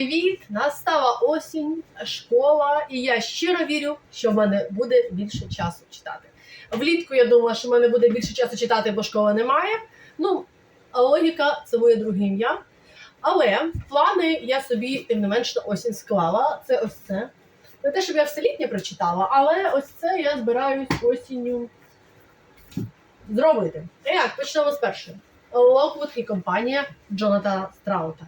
Привіт! Настала осінь, школа, і я щиро вірю, що в мене буде більше часу читати. Влітку я думала, що в мене буде більше часу читати, бо школи немає. Ну, логіка це моє друге ім'я. Але плани я собі, тим не менш, на осінь склала. Це ось це. Не те, щоб я все літнє прочитала, але ось це я збираюсь осінню зробити. І як, почнемо з першої. Локвуд і компанія Джонатана Страута.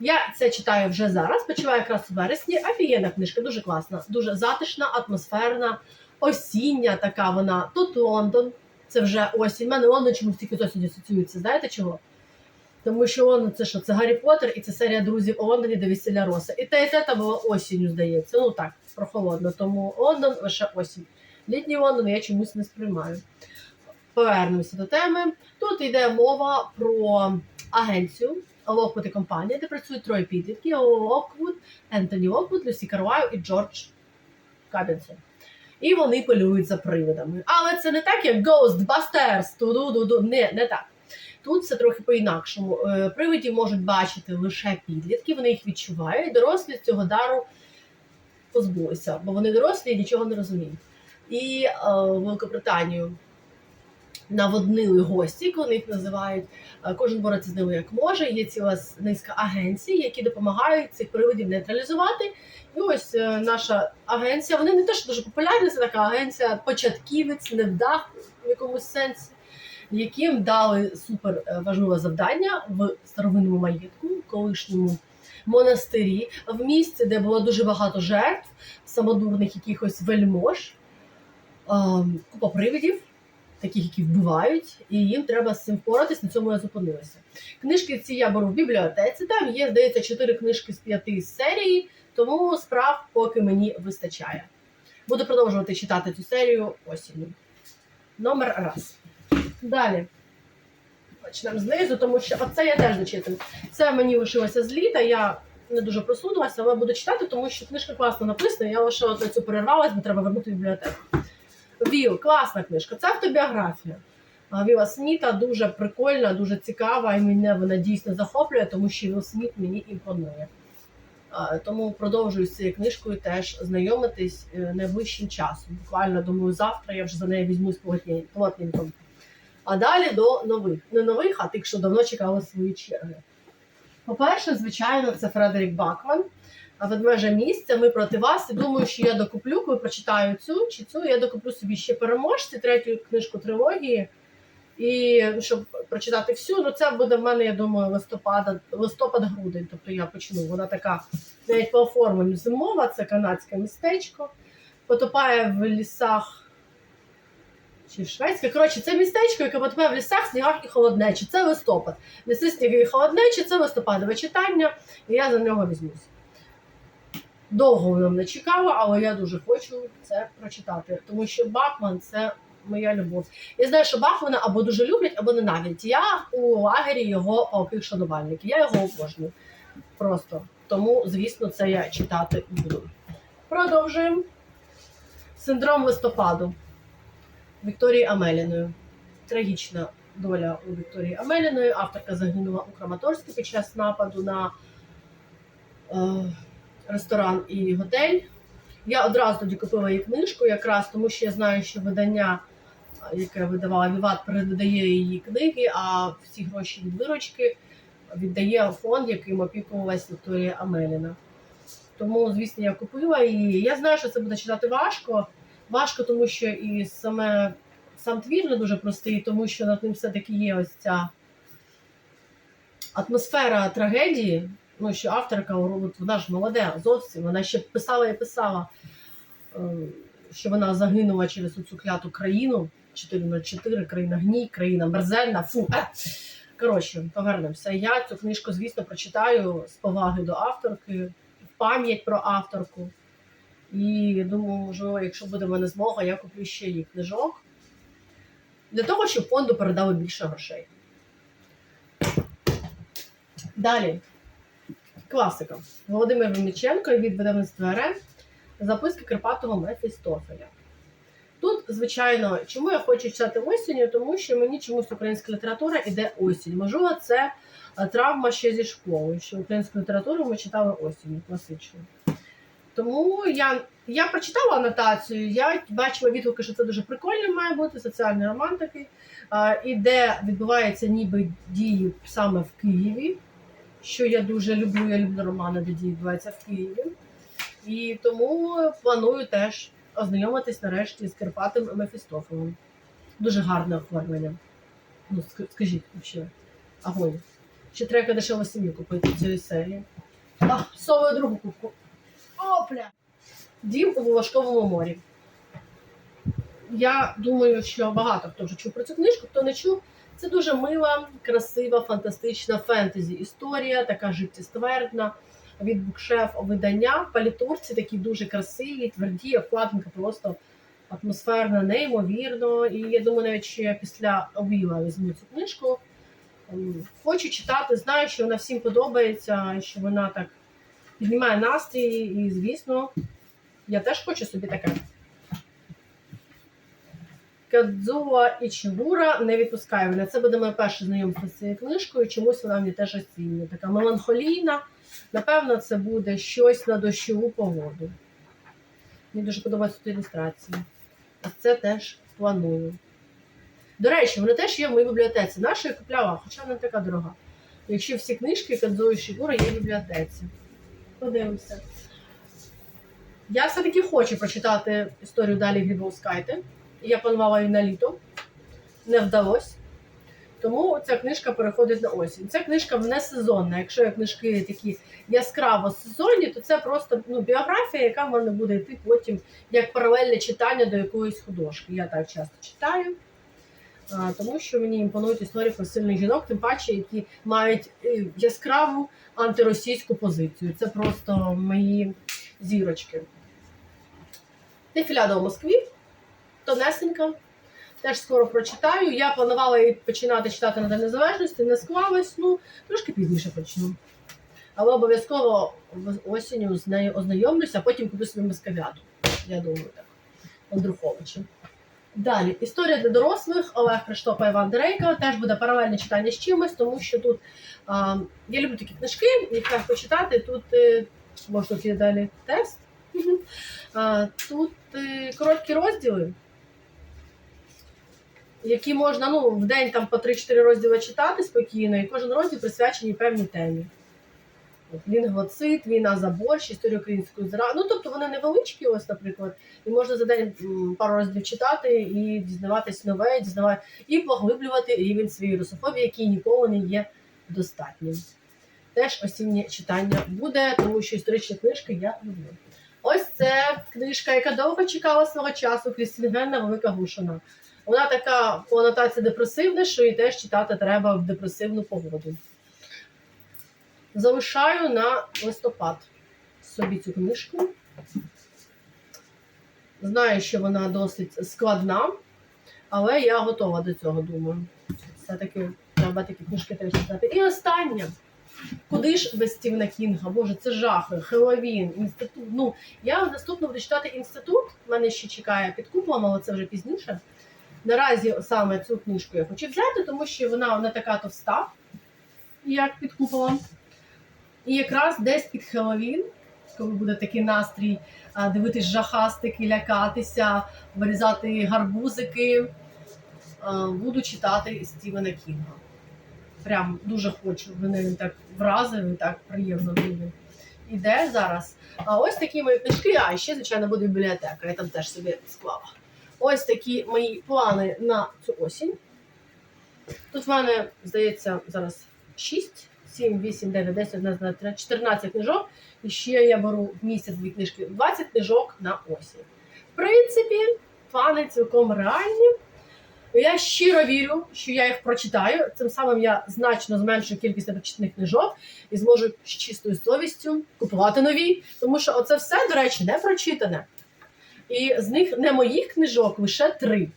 Я це читаю вже зараз, почуваю якраз у вересні. Офігенна книжка, дуже класна, дуже затишна, атмосферна, осіння така вона. Тут Лондон, це вже осінь. У мене Лондон чомусь тільки з осінню асоціюється. Знаєте чого? Тому що Лондон це що? Це Гаррі Поттер і це серія друзів у Лондоні до весілля Роса. І те, і те там було осінню, здається. Ну так, прохолодно. Тому Лондон лише осінь. Літній Лондон я чомусь не сприймаю. Повернемося до теми. Тут йде мова про агенцію. Локвуд і компанія, де працюють троє підлітків: Локвуд, Ентоні Локвуд, Люсі Карваю і Джордж Кабінсон. І вони полюють за привидами. Але це не так, як Ghostbusters. Ту-ду-ду-ду. Не, не так. Тут все трохи по-інакшому. Е, Привидів можуть бачити лише підлітки, вони їх відчувають. Дорослі з цього дару позбулися, бо вони дорослі і нічого не розуміють. І е, Великобританію наводнили гості, як вони їх називають. Е, Кожен бореться з ними як може. Є ціла низка агенцій, які допомагають цих привидів нейтралізувати. І ось е, наша агенція. Вони не те, що дуже популярні, це така агенція початківець, невдах в якомусь сенсі, яким дали супер е, важливе завдання в старовинному маєтку, колишньому монастирі, в місці, де було дуже багато жертв, самодурних якихось вельмож, ем, купа привидів таких, які вбивають, і їм треба з цим впоратись. На цьому я зупинилася. Книжки ці я беру в бібліотеці. Там є, здається, чотири книжки з п'яти з серії, тому справ поки мені вистачає. Буду продовжувати читати цю серію осінню. Номер раз. Далі. Почнемо знизу, тому що оце я теж дочитую. Це мені лишилося з літа. Я не дуже просунулася, але буду читати, тому що книжка класно написана. Я лише от на цю перервалась, бо треба вернути в бібліотеку. Віл, класна книжка. Це автобіографія. Віла Сміта дуже прикольна, дуже цікава, і мене вона дійсно захоплює, тому що Віл Сміт мені імпонує. Тому продовжую з цією книжкою теж знайомитись е, найближчим часом. Буквально думаю, завтра я вже за нею візьмусь плотненько. А далі до нових. Не нових, а тих, що давно чекали свої черги. По-перше, звичайно, це Фредерік Бакман. Ведмежа місця, ми проти вас. І думаю, що я докуплю, коли прочитаю цю чи цю, я докуплю собі ще переможці, третю книжку трилогії. І щоб прочитати всю, ну це буде в мене, я думаю, листопада, листопад-грудень. Тобто я почну. Вона така навіть по оформленню зимова, це канадське містечко. Потопає в лісах. Чи шведське. Коротше, це містечко, яке потопає в лісах, снігах і холоднечі. Це листопад. Ліси, сніги і холоднечі це листопадове читання, і я за нього візьмусь. Довго воно мене чекало, але я дуже хочу це прочитати, тому що Бахман це моя любов. Я знаю, що Бахмана або дуже люблять, або ненавидять. Я у лагері його палких шанувальників. Я його обожнюю. Просто тому, звісно, це я читати буду. Продовжуємо. Синдром листопаду Вікторії Амеліної. Трагічна доля у Вікторії Амеліної. Авторка загинула у Краматорську під час нападу на. Ресторан і готель. Я одразу тоді купила її книжку, якраз тому що я знаю, що видання, яке видавала Віват, передає її книги, а всі гроші від виручки віддає фонд, яким опікувалась Вікторія Амеліна. Тому, звісно, я купила і я знаю, що це буде читати важко. Важко, тому що і саме сам твір не дуже простий, тому що над ним все-таки є ось ця атмосфера трагедії. Ну, що авторка, от вона ж молода зовсім, вона ще писала і писала, е, що вона загинула через цю кляту країну 404, країна гній, країна мерзельна. Фу. Е. Коротше, повернемося. Я цю книжку, звісно, прочитаю з поваги до авторки, пам'ять про авторку. І думаю, можливо, якщо буде в мене змога, я куплю ще її книжок. Для того, щоб фонду передали більше грошей. Далі. Класика. Володимир Винниченко від видавництва РМ. Записки Карпатого Мефістофеля. Тут звичайно, чому я хочу читати осінню? Тому що мені чомусь українська література іде осінь. Можливо, це е, травма ще зі школи, що українську літературу ми читали осінню, класичну. Тому я, я прочитала анотацію, я бачила відгуки, що це дуже прикольно має бути, соціальний роман такий, і де відбуваються ніби дії саме в Києві, що я дуже люблю. Я люблю романи, де дії відбуваються в Києві. І тому планую теж ознайомитись нарешті з Карпатим Мефістофелем. Дуже гарне оформлення. Ну, скажіть, взагалі. Огонь. Ще треба дешево сім'ю купити цієї серії. А, совую другу кубку. Опля! Дім у Волошковому морі. Я думаю, що багато хто вже чув про цю книжку, хто не чув. Це дуже мила, красива, фантастична фентезі історія, така життєствердна від букшеф видання. Палітурці такі дуже красиві, тверді, обкладинка просто атмосферна, неймовірно. І я думаю, навіть що я після обіла візьму цю книжку. Ем, Хочу читати, знаю, що вона всім подобається, що вона так піднімає настрій, і, звісно, я теж хочу собі таке. Кадзуа Ічігура не відпускає мене. Це буде моє перше знайомство з цією книжкою. Чомусь вона мені теж оцінює. Така меланхолійна. Напевно, це буде щось на дощову погоду. Мені дуже подобаються тут ілюстрації. Це теж планую. До речі, вони теж є в моїй бібліотеці. Наша я купляла, хоча вона така дорога. Якщо всі книжки Кадзуо Ішігура є в бібліотеці. Подивимося. Я все-таки хочу прочитати історію далі Глібовскайте. Я планувала її на літо. Не вдалося. Тому ця книжка переходить на осінь. Ця книжка не сезонна. Якщо є книжки такі яскраво сезонні, то це просто ну, біографія, яка в мене буде йти потім як паралельне читання до якоїсь художки. Я так часто читаю. Тому що мені імпонують історії про сильних жінок, тим паче, які мають е, яскраву антиросійську позицію. Це просто мої зірочки. Дефіляда у Москві, тонесенька. Теж скоро прочитаю. Я планувала її починати читати на День Незалежності, не склалось, ну, трошки пізніше почну. Але обов'язково осінню з нею ознайомлюся, а потім куплю собі москавіаду. Я думаю, так. Андруховича. Далі, історія для дорослих Олег Криштопа Іван Дерейка. Теж буде паралельне читання з чимось, тому що тут а, я люблю такі книжки, їх легко читати. Тут е, є далі тест. А, тут е, короткі розділи, які можна ну, в день там по 3-4 розділи читати спокійно, і кожен розділ присвячений певній темі. Лінгвоцит, війна за борщ, історія української зра. Ну, тобто вони невеличкі, ось, наприклад, і можна за день пару розділів читати і дізнаватись нове, дізнавати, і поглиблювати рівень своєї русофобії, який ніколи не є достатнім. Теж осіннє читання буде, тому що історичні книжки я люблю. Ось це книжка, яка довго чекала свого часу, Крістінгенна Велика Гушина. Вона така по анотації депресивна, що її теж читати треба в депресивну погоду. Залишаю на листопад собі цю книжку. Знаю, що вона досить складна, але я готова до цього, думаю. Все-таки треба такі книжки теж читати. І останнє. Куди ж без Стівена Кінга? Боже, це жахи, Хеллоуін, інститут. Ну, я наступно буду читати інститут. Мене ще чекає під куполом, але це вже пізніше. Наразі саме цю книжку я хочу взяти, тому що вона не така товста, як під куполом. І якраз десь під Хеллоуін, коли буде такий настрій дивитись жахастики, лякатися, вирізати гарбузики, буду читати Стівена Кінга. Прям дуже хочу. Мене він так вразив і так приємно мені іде зараз. А ось такі мої книжки, а ще, звичайно, буде бібліотека. Я там теж собі склала. Ось такі мої плани на цю осінь. Тут в мене, здається, зараз 6, 7, 8, 9, 10, 11, 12, 13, 14 книжок. І ще я беру в місяць дві книжки, 20 книжок на осінь. В принципі, плани цілком реальні. Я щиро вірю, що я їх прочитаю. Цим самим я значно зменшую кількість непрочитаних книжок і зможу з чистою совістю купувати нові. Тому що оце все, до речі, не прочитане. І з них не моїх книжок лише три.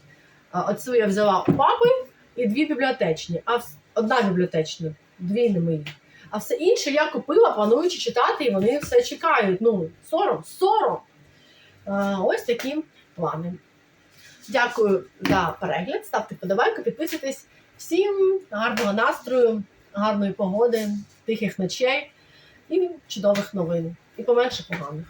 Оцю я взяла у папи і дві бібліотечні. А одна бібліотечна, дві не мої. А все інше я купила, плануючи читати, і вони все чекають. Ну, сором, сором. Ось такі плани. Дякую за перегляд. Ставте вподобайку, підписуйтесь. Всім гарного настрою, гарної погоди, тихих ночей і чудових новин. І поменше поганих.